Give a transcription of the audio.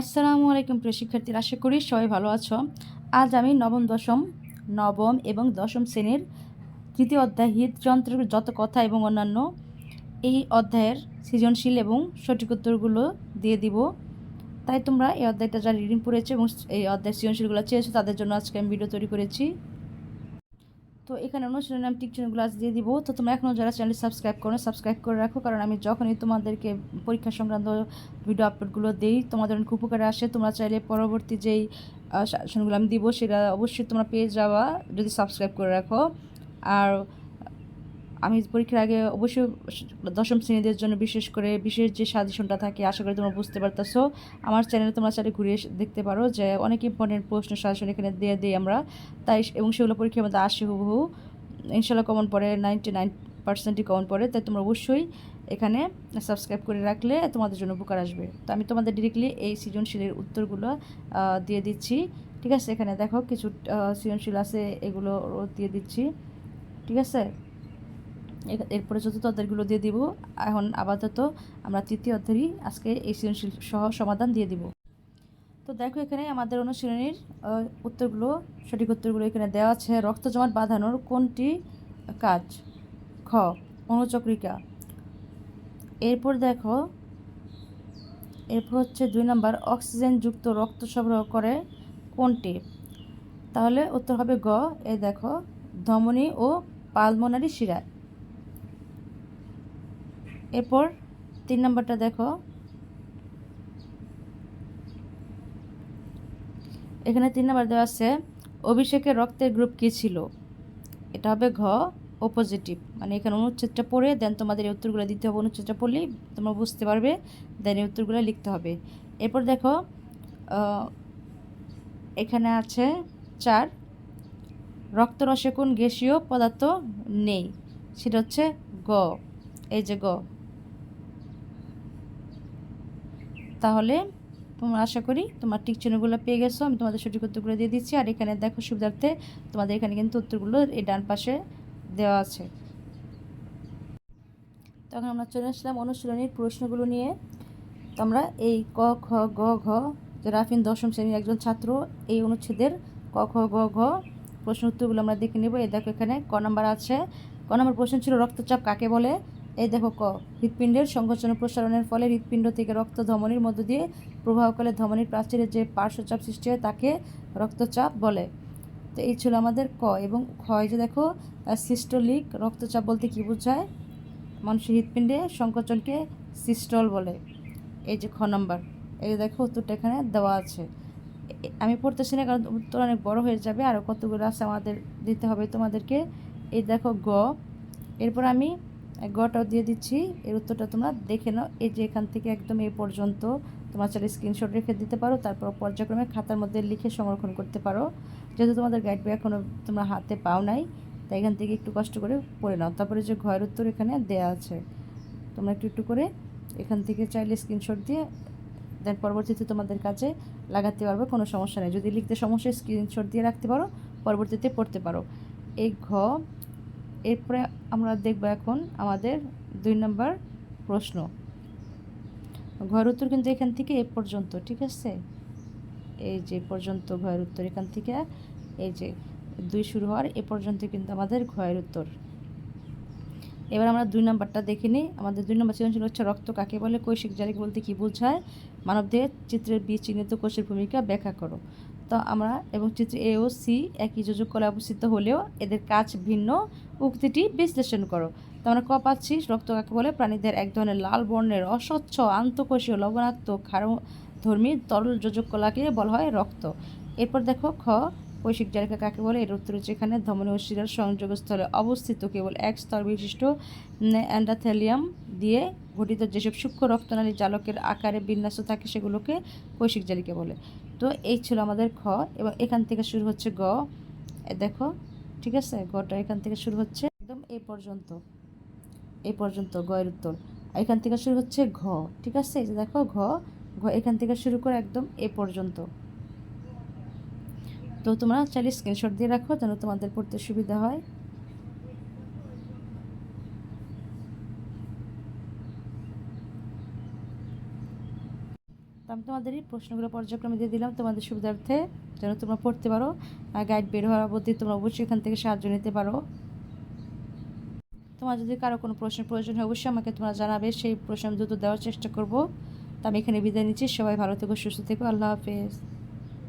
আসসালামু আলাইকুম প্রিয় শিক্ষার্থীরা, আশা করি সবাই ভালো আছো। আজ আমি নবম, দশম, নবম এবং দশম শ্রেণির তৃতীয় অধ্যায় হৃদযন্ত্রের যত কথা এবং অন্যান্য এই অধ্যায়ের সৃজনশীল এবং সঠিক উত্তরগুলো দিয়ে দিব। তাই তোমরা এই অধ্যায়টা যারা রিডিং পড়েছো এবং এই অধ্যায়ের সৃজনশীলগুলো চেয়েছো, তাদের জন্য আজকে আমি ভিডিও তৈরি করেছি। তো এখানে অনুষ্ঠানের নাম টিকচিহ্নগুলো আজ দিয়ে দিব। তো তোমরা এখনও যারা চ্যানেল সাবস্ক্রাইব করো সাবস্ক্রাইব করে রাখো, কারণ আমি যখনই তোমাদেরকে পরীক্ষা সংক্রান্ত ভিডিও আপলোডগুলো দিই, তোমাদের অনেক উপকারে আসে। তোমরা চাইলে পরবর্তী যেই সাজেশনগুলো আমি দিব, সেটা অবশ্যই তোমরা পেয়ে যাওয়া যদি সাবস্ক্রাইব করে রাখো। আর আমি পরীক্ষার আগে অবশ্যই দশম শ্রেণীদের জন্য বিশেষ করে বিশেষ যে সাজেশনটা থাকে, আশা করি তোমরা বুঝতে পারতেছো। আমার চ্যানেলে তোমরা চাইলে ঘুরে দেখতে পারো যে অনেক ইম্পর্টেন্ট প্রশ্ন সাজেশন এখানে দিয়ে দিই আমরা। তাই এবং সেগুলো পরীক্ষার মধ্যে আসে হুবহু। ইনশাল্লাহ কমন পড়ে নাইনটি নাইন পার্সেন্টই কমন পড়ে। তাই তোমরা অবশ্যই এখানে সাবস্ক্রাইব করে রাখলে তোমাদের জন্য উপকার আসবে। তো আমি তোমাদের ডিরেক্টলি এই সৃজনশীলের উত্তরগুলো দিয়ে দিচ্ছি। ঠিক আছে? এখানে দেখো কিছু সৃজনশীল আছে, এগুলো দিয়ে দিচ্ছি। ঠিক আছে? এরপরে চতুর্থ অধ্যায়গুলো দিয়ে দিব। এখন আপাতত আমরা তৃতীয় অধ্যায়ই আজকে এই সৃজনশীল সহ সমাধান দিয়ে দিব। তো দেখো এখানে আমাদের অনুশীলনীর উত্তরগুলো, সঠিক উত্তরগুলো এখানে দেওয়া আছে। রক্ত জমাট বাঁধানোর কোনটি কাজ? খ, অনুচক্রিকা। এরপর দেখো, এরপর হচ্ছে দুই নম্বর, অক্সিজেনযুক্ত রক্ত সরবরাহ করে কোনটি? তাহলে উত্তর হবে গ। এ দেখো, ধমনী ও পালমোনারি শিরা এরপর তিন নম্বরটা দেখো। এখানে তিন নম্বর দেওয়া আছে, অভিষেকের রক্তের গ্রুপ কী ছিল? এটা হবে ঘ, ও পজিটিভ মানে এখানে অনুচ্ছেদটা পড়ে দেন তোমাদের এই উত্তরগুলো দিতে হবে, অনুচ্ছেদটা পড়লেই তোমরা বুঝতে পারবে দেন এই উত্তরগুলো লিখতে হবে। এরপর দেখো এখানে আছে চার, রক্তরসে কোন গ্যাসীয় পদার্থ নেই? সেটা হচ্ছে গ। এই যে গ। তাহলে তোমরা আশা করি তোমার টিক চিহ্নগুলো পেয়ে গেছো। আমি তোমাদের সঠিক উত্তরগুলো দিয়ে দিচ্ছি। আর এখানে দেখো সুবিধার্থে তোমাদের এখানে কিন্তু উত্তরগুলো এই ডান পাশে দেওয়া আছে। তখন আমরা চলে আসলাম অনুশীলনীর প্রশ্নগুলো নিয়ে। তোমরা এই ক, খ, গ, ঘ রাফিন দশম শ্রেণির একজন ছাত্র, এই অনুচ্ছেদের ক, খ, গ, ঘ প্রশ্ন উত্তরগুলো আমরা দেখে নেব। এই দেখো এখানে ক নাম্বার আছে। ক নম্বর প্রশ্ন ছিল রক্তচাপ কাকে বলে? এই দেখো ক, হৃৎপিণ্ডের সংকোচন প্রসারণের ফলে হৃৎপিণ্ড থেকে রক্ত ধমনির মধ্য দিয়ে প্রবাহকালে ধমনির প্রাচীরে যে পার্শ্বচাপ সৃষ্টি হয় তাকে রক্তচাপ বলে। তো এই ছিল আমাদের ক এবং খ যে দেখো সিস্টোলিক রক্তচাপ বলতে কী বোঝায়? মানুষের হৃৎপিণ্ডে সংকোচনকে সিস্টল বলে। এই যে খ নম্বর, এই দেখো উত্তরটা এখানে দেওয়া আছে। আমি পড়তেছি না কারণ উত্তর অনেক বড় হয়ে যাবে আরও কতগুলো আছে আমাদের দিতে হবে তোমাদেরকে। এই দেখো গ, এরপর আমি গটাও দিয়ে দিচ্ছি। এর উত্তরটা তোমরা দেখে নাও। এই যে এখান থেকে একদম এই পর্যন্ত তোমার চাইলে স্ক্রিনশট রেখে দিতে পারো। তারপর পর্যায়ক্রমে খাতার মধ্যে লিখে সংরক্ষণ করতে পারো। যেহেতু তোমাদের গাইড বই এখনও তোমরা হাতে পাও নাই, তাই এখান থেকে একটু কষ্ট করে পড়ে নাও। তারপরে যে ঘয়ের উত্তর এখানে দেয়া আছে। তোমরা একটু একটু করে এখান থেকে চাইলে স্ক্রিনশট দিয়ে দেন পরবর্তীতে তোমাদের কাছে লাগাতে পারবে, কোনো সমস্যা নেই। যদি লিখতে সমস্যা স্ক্রিনশট দিয়ে রাখতে পারো, পরবর্তীতে পড়তে পারো। এই ঘ এরপরে আমরা দেখব এখন আমাদের দুই নম্বর প্রশ্ন। ঘর উত্তর কিন্তু এখান থেকে এ পর্যন্ত, ঠিক আছে? এই যে পর্যন্ত ঘয়ের উত্তর এখান থেকে, এই যে দুই শুরু হওয়ার এ পর্যন্ত কিন্তু আমাদের ঘয়ের উত্তর। এবার আমরা দুই নম্বরটা দেখে নিই। আমাদের দুই নম্বর সৃজনশীল হচ্ছে রক্ত। কাকে বলে? কৈশিক জালিক বলতে কী বোঝায়? মানবদেহের চিত্রের বি চিহ্নিত কোষের ভূমিকা ব্যাখ্যা করো। তো আমরা এবং চিত্র এ ও সি একই যোজক কলে অবস্থিত হলেও এদের কাজ ভিন্ন। উক্তিটি বিশ্লেষণ করো। তো আমরা ক পাচ্ছি, রক্ত কাকে বলে? প্রাণীদের এক ধরনের লাল বর্ণের অস্বচ্ছ, আন্তঃকোষীয় লবণাত্মক ধর্মী তরল যোজক কলাকে বলা হয় রক্ত। এরপর দেখো খ কৈশিক জালিকা কাকে বলে? এর উত্তর হচ্ছে এখানে ধমনী ও শিরার সংযোগস্থলে অবস্থিত কেবল এক স্তর বিশিষ্ট অ্যান্ডাথেলিয়াম দিয়ে গঠিত যেসব সূক্ষ্ম রক্তনালী জালকের আকারে বিন্যাস থাকে সেগুলোকে কৈশিক জালিকা বলে। তো এই ছিল আমাদের খ, এবং এখান থেকে শুরু হচ্ছে গ। দেখো, ঠিক আছে? গটা এখান থেকে শুরু হচ্ছে একদম এই পর্যন্ত। এই পর্যন্ত গয়ের উত্তর। এখান থেকে শুরু হচ্ছে ঘ, ঠিক আছে? এই যে দেখো, ঘ ঘ এখান থেকে শুরু করে একদম এ পর্যন্ত। তো তোমরা চাইলে স্ক্রিনশট দিয়ে রাখো যেন তোমাদের পড়তে সুবিধা হয়। তো আমি তোমাদের এই প্রশ্নগুলো পর্যায়ক্রমে দিয়ে দিলাম। তোমাদের সুবিধার্থে যেন তোমরা পড়তে পারো আর গাইড বের হওয়ার অবধি তোমরা অবশ্যই এখান থেকে সাহায্য নিতে পারো। তোমার যদি কারও কোনো প্রশ্নের প্রয়োজন হয়, অবশ্যই আমাকে তোমরা জানাবে। সেই প্রশ্ন দ্রুত দেওয়ার চেষ্টা করব। তো আমি এখানে বিদায় নিচ্ছি। সবাই ভালো থেকো, সুস্থ থেকো। আল্লাহ হাফেজ।